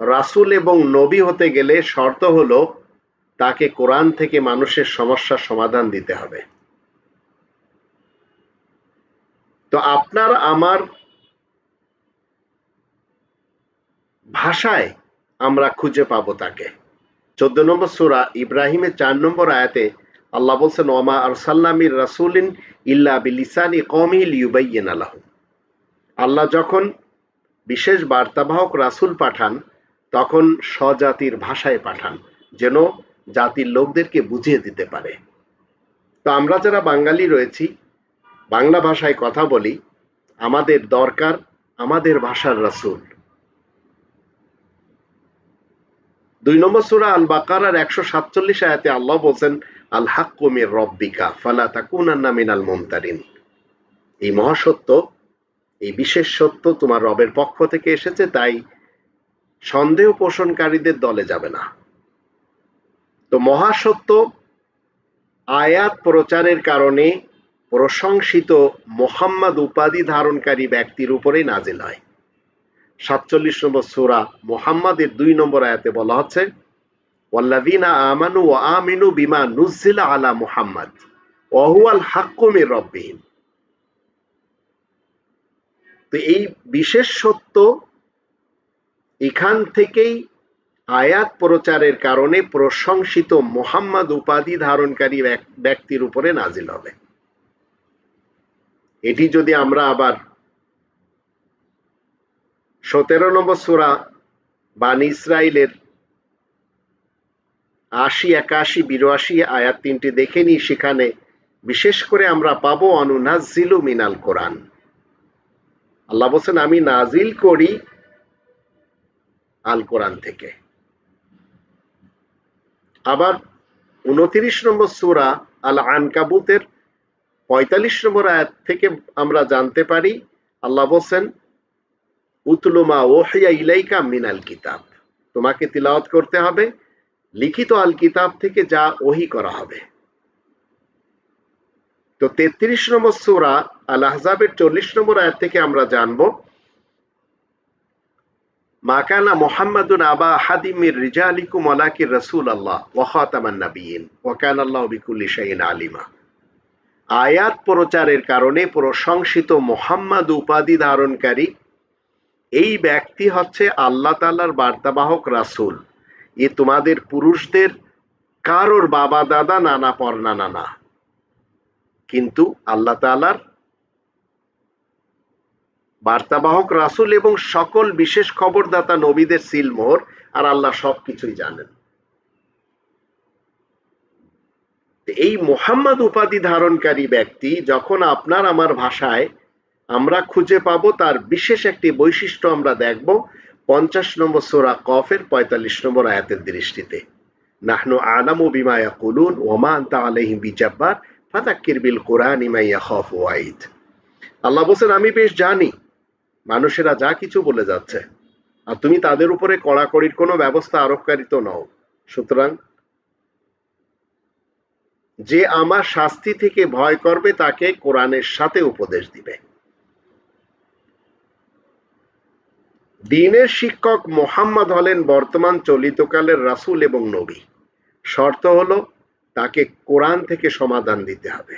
রাসূল এবং নবী হতে গেলে শর্ত হলো তাকে কোরআন থেকে মানুষের সমস্যার সমাধান দিতে হবে। তো আপনার আমার ভাষায় আমরা খুঁজে পাবো তাকে। চোদ্দ নম্বর সুরা ইব্রাহিমের চার নম্বর আয়াতে আল্লাহ বলছেন ওমা আর সাল্লামির রাসুলিন ইল্লা বিলিসানি কমিল ইউবাইয়েন আল্লাহ আল্লাহ যখন বিশেষ বার্তাবাহক রাসুল পাঠান তখন স্বজাতির ভাষায় পাঠান, যেন জাতির লোকদেরকে বুঝিয়ে দিতে পারে। তো আমরা যারা বাঙালি রয়েছি, বাংলা ভাষায় কথা বলি, আমাদের দরকার আমাদের ভাষার রাসুল। দুই নম্বর সুরা আল বাকারার একশো সাতচল্লিশ আয়াতে আল্লাহ বলছেন আল হাক্কুমির রব্বিকা ফালা তাকুনান্না মিনাল মুমতারিন। এই মহাসত্য, এই বিশেষ সত্য তোমার রবের পক্ষ থেকে এসেছে, তাই সন্দেহ পোষণকারীদের দলে যাবে না। তো মহাসত্য আয়াত প্রচারের কারণে প্রশংসিত মোহাম্মদ উপাধি ধারণকারী ব্যক্তির উপরে নাজিল হয়। সাতচল্লিশ নম্বর সুরা মোহাম্মদের দুই নম্বর আয়াতে বলা হচ্ছে আমানু ওয়া আমিনু বিমা নুজিলা আলা মুহাম্মদ, ওয়া হুয়াল হাক্কু মির রাব্বিহিম। তো এই বিশেষ সত্য এখান থেকেই আয়াত প্রচারের কারণে প্রশংসিত মোহাম্মদ উপাধি ধারণকারী ব্যক্তির উপরে নাজিল হবে। এটি যদি আমরা আবার সতেরো নম্বর সুরা বান ইসরায়েলের আশি, একাশি, বিরাশি আয়াত তিনটি দেখে নিই, সেখানে বিশেষ করে আমরা পাবো অনুনাজিলু মিনাল কোরআন। আল্লাহ বলছেন, আমি নাজিল করি আল কোরআন থেকে। আবার উনত্রিশ নম্বর সুরা আল আনকাবুতের পঁয়তাল্লিশ নম্বর আয়াত থেকে আমরা জানতে পারি, আল্লাহ বলছেন উতলুমা ওহিয়া ইলাইকা মিনাল কিতাব। তোমাকে তিলাওয়াত করতে হবে, লিখিত আল কিতাব থেকে যা ওহি করা হবে। তো তেত্রিশ নম্বর সুরা আল আহজাবের চল্লিশ নম্বর আয়াত থেকে আমরা জানব মাকানা মোহাম্মদুন আবা হাদিমির রসুল আল্লাহ ওয়াকান আল্লাহ বিকুল্লি শাহিন আলিমা। আয়াত প্রচারের কারণে প্রশংসিত মোহাম্মদ উপাধি ধারণকারী এই ব্যক্তি হচ্ছে আল্লাহ তালার বার্তাবাহক রাসুল। এ তোমাদের পুরুষদের কারোর বাবা, দাদা, নানা, পর্না, নানা। কিন্তু আল্লাহ তালার বার্তাবাহক রাসুল এবং সকল বিশেষ খবরদাতা নবীদের সিলমোহর আর আল্লাহ সবকিছুই জানেন। এই মোহাম্মদ উপাধি ধারণকারী ব্যক্তি যখন আপনার আমার ভাষায় আমরা খুঁজে পাব, তার বিশেষ একটি বৈশিষ্ট্য আমরা দেখব পঞ্চাশ নম্বর সোরা কফের, পঁয়তাল্লিশ নম্বর আয়াতের দৃষ্টিতে। নাহনু আলামু বিমায়া কুলুন ওমা আন্তা আলহিম বিজাব্বার ফাতাক্কির বিল কোরআন ইমাইয়া খফ ওয়াইদ আল্লাহ বলছেন, আমি বেশ জানি মানুষেরা যা কিছু বলে যাচ্ছে। আর তুমি তাদের উপরে কড়াকড়ির কোনো ব্যবস্থা আরোপকারী তো নও। সুতরাং যে আমার শাস্তি থেকে ভয় করবে, তাকে কোরআনের সাথে উপদেশ দিবে। দিনের শিক্ষক মোহাম্মদ হলেন বর্তমান চলিতকালের রাসুল এবং নবী। শর্ত হলো, তাকে কোরআন থেকে সমাধান দিতে হবে।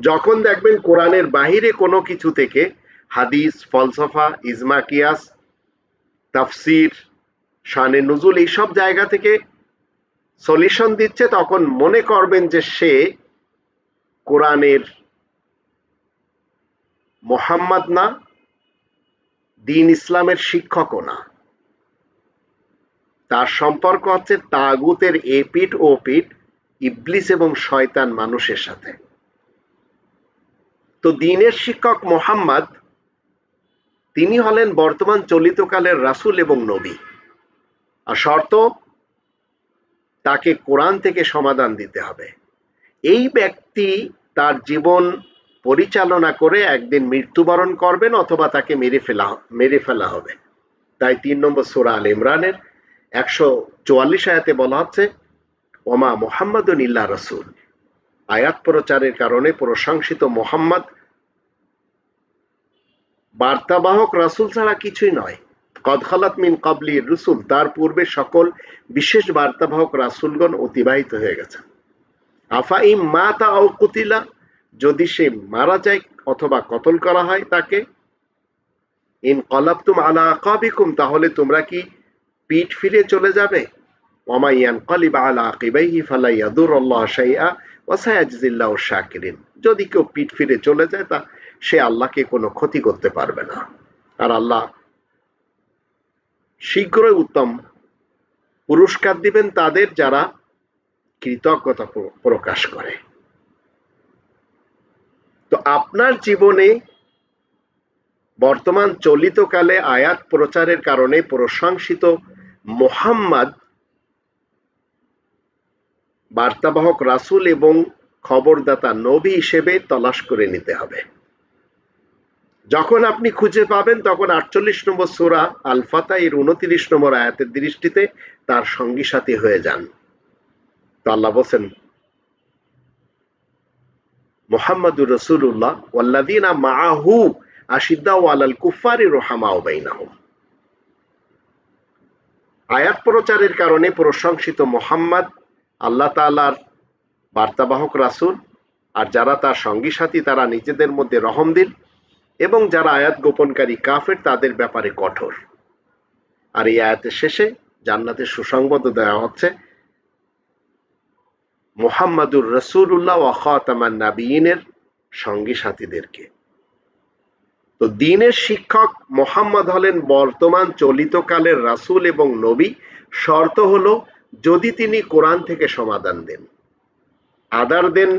যখন দেখবেন কোরআনের বাহিরে কোনো কিছু থেকে হাদিস, ফলসফা, ইজমা, কিয়াস, তাফসির, শানে নজুল এইসব জায়গা থেকে সলিউশন দিচ্ছে, তখন মনে করবেন যে সে কোরআনের মোহাম্মদ না, দিন ইসলামের শিক্ষকও না। তার সম্পর্ক হচ্ছে তাগুতের এ পিঠ ও পিঠ, ইবলিস এবং শয়তান মানুষের সাথে। তো দিনের শিক্ষক মোহাম্মদ তিনি হলেন বর্তমান চলিতকালের রাসুল এবং নবী। আর শর্ত, তাকে কোরআন থেকে সমাধান দিতে হবে। এই ব্যক্তি তার জীবন পরিচালনা করে একদিন মৃত্যুবরণ করবেন অথবা তাকে মেরে ফেলা মেরে ফেলা হবে। তাই তিন নম্বর সোরা আল ইমরানের একশো চুয়াল্লিশ আয়াতে বলা হচ্ছে, ওমা মোহাম্মদ ইল্লা রসুল। আয়াত প্রচারের কারণে প্রশংসিত মোহাম্মদ বার্তাবাহক রাসুল ছাড়া কিছুই নয়। কদখালাত মিন কাবলি রসুল, তার পূর্বে সকল বিশেষ বার্তাবাহক রাসুলগণ অতিবাহিত হয়ে গেছে আফা ইম মা তা কুতিলা, যদি সে মারা যায় অথবা কতল করা হয় তাকে, ইন কলাবতুম আলা আকাবিকুম, তাহলে তোমরা কি পিঠ ফিরে চলে যাবে? ওমাইয়ান কলিব আলা আকিবাইহি ফালা ইয়াদুর আল্লাহ শাইআ ওয়া সায়াজজিল্লাহু শাকিরিন। যদি কেউ পিঠ ফিরে চলে যায় তা সে আল্লাহকে কোনো ক্ষতি করতে পারবে না। আর আল্লাহ শীঘ্রই উত্তম পুরস্কার দিবেন তাদের যারা কৃতজ্ঞতা প্রকাশ করে। তো আপনার জীবনে বর্তমান চলিত কালে আয়াত প্রচারের কারণে প্রশংসিত মোহাম্মদ, বার্তাবাহক রাসুল এবং খবরদাতা নবী হিসেবে তলাশ করে নিতে হবে। যখন আপনি খুঁজে পাবেন, তখন আটচল্লিশ নম্বর সুরা আলফাতা এর উনত্রিশ নম্বর আয়াতের দৃষ্টিতে তার সঙ্গী সাথী হয়ে যান। তো আল্লাহ বলছেন, মোহাম্মদুর রসুল্লাহ ওয়াল্লাদিনা মাহু আশিদ্দা ওয়ালাল কুফারি রোহামা ওবাইনাহুম আয়াত প্রচারের কারণে প্রশংসিত মোহাম্মদ, আল্লাহ তালার বার্তাবাহক রাসুল, আর যারা তার সঙ্গী সাথী, তারা নিজেদের মধ্যে রহম দিন। এবং যারা আয়াত গোপনকারী কাফের, তাদের ব্যাপারে কঠোর। আর এই আয়াতের শেষে জান্নাতের সুসংবাদ দেওয়া হচ্ছে, মোহাম্মদুর রসুল্লাহ ওয়াখাতামান নাবিনের সঙ্গী সাথীদেরকে। তো দিনের শিক্ষক মোহাম্মদ হলেন বর্তমান চলিত কালের রাসুল এবং নবী। শর্ত হলো, যদি তিনি কোরআন থেকে সমাধান দেন, আদার দেন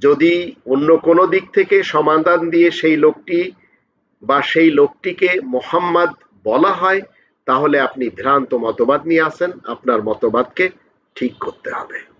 যদি অন্য কোনো দিক থেকে সমাধান দিয়ে সেই লোকটি বা সেই লোকটিকে মোহাম্মদ বলা হয়, তাহলে আপনি ভ্রান্ত মতবাদ নিয়ে আসেন। আপনার মতবাদকে ঠিক করতে হবে।